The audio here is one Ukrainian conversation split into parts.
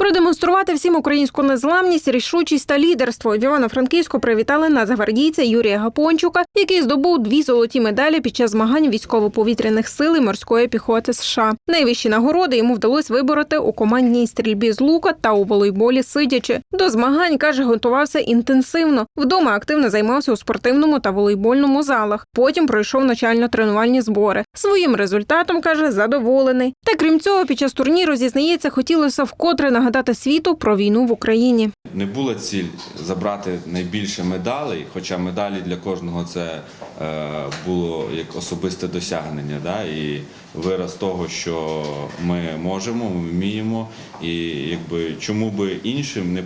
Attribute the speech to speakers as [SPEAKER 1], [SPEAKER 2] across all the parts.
[SPEAKER 1] Продемонструвати всім українську незламність, рішучість та лідерство. В Івано-Франківську привітали нацгвардійця Юрія Гапончука, який здобув дві золоті медалі під час змагань військово-повітряних сил і морської піхоти США. Найвищі нагороди йому вдалося вибороти у командній стрільбі з лука та у волейболі сидячи. До змагань каже, готувався інтенсивно. Вдома активно займався у спортивному та волейбольному залах. Потім пройшов навчально-тренувальні збори. Своїм результатом каже, задоволений. Та крім цього, під час турніру зізнається, хотілося вкотре нагадати світу про війну в Україні.
[SPEAKER 2] Не була ціль забрати найбільше медалей, хоча медалі для кожного це е, було як особисте досягнення, да? і вираз того, що ми можемо, ми вміємо, і якби чому би іншим не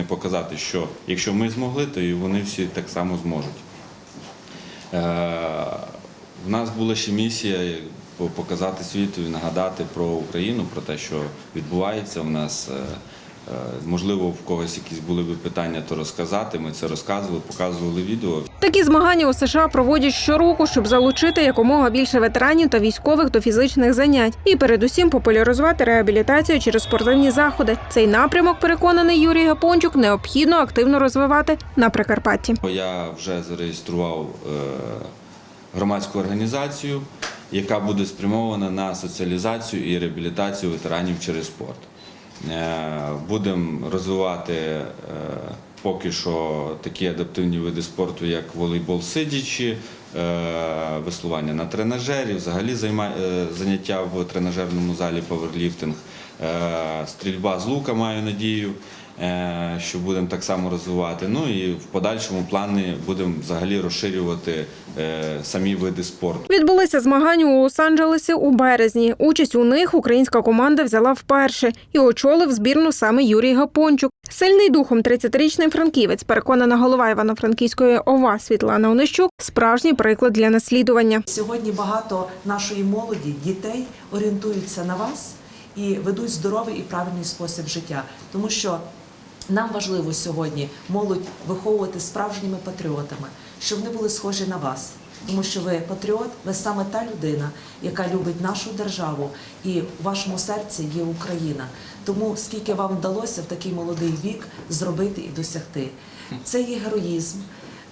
[SPEAKER 2] е, показати, що якщо ми змогли, то і вони всі так само зможуть. Е, В нас була ще місія показати світу і нагадати про Україну, про те, що відбувається в нас. Е, е, Можливо, в когось якісь були б питання, то розказати. Ми це розказували, показували відео.
[SPEAKER 1] Такі змагання у США проводять щороку, щоб залучити якомога більше ветеранів та військових до фізичних занять і передусім популяризувати реабілітацію через спортивні заходи. Цей напрямок, переконаний Юрій Гапончук, необхідно активно розвивати на Прикарпатті.
[SPEAKER 2] Я вже зареєстрував е, громадську організацію, яка буде спрямована на соціалізацію і реабілітацію ветеранів через спорт. Е, Будемо розвивати е, поки що такі адаптивні види спорту, як волейбол сидячи, е, веслування на тренажері, взагалі заняття в тренажерному залі паверліфтинг, стрільба з лука, маю надію е, що будемо так само розвивати. Ну і в подальшому плани будемо взагалі розширювати е, самі види спорту.
[SPEAKER 1] Відбулися змагання у Лос-Анджелесі у березні. Участь у них українська команда взяла вперше і очолив збірну саме Юрій Гапончук. Сильний духом 30-річний франківець, переконана голова Івано-Франківської ОВА Світлана Онищук, справжній приклад для наслідування.
[SPEAKER 3] Сьогодні багато нашої молоді, дітей орієнтуються на вас і ведуть здоровий і правильний спосіб життя, тому що нам важливо сьогодні молодь виховувати справжніми патріотами, щоб вони були схожі на вас. Тому що ви патріот, ви саме та людина, яка любить нашу державу, і в вашому серці є Україна. Тому скільки вам вдалося в такий молодий вік зробити і досягти, це є героїзм,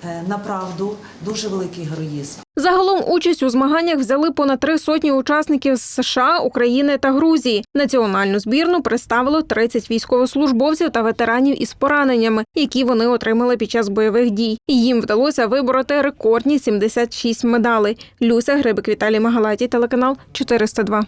[SPEAKER 3] е, направду дуже великий героїзм.
[SPEAKER 1] Загалом участь у змаганнях взяли понад три сотні учасників з США, України та Грузії. Національну збірну представило 30 військовослужбовців та ветеранів із пораненнями, які вони отримали під час бойових дій. Їм вдалося вибороти рекордні 76 медалей. Люся Грибик, Віталій Магалаті, телеканал 402.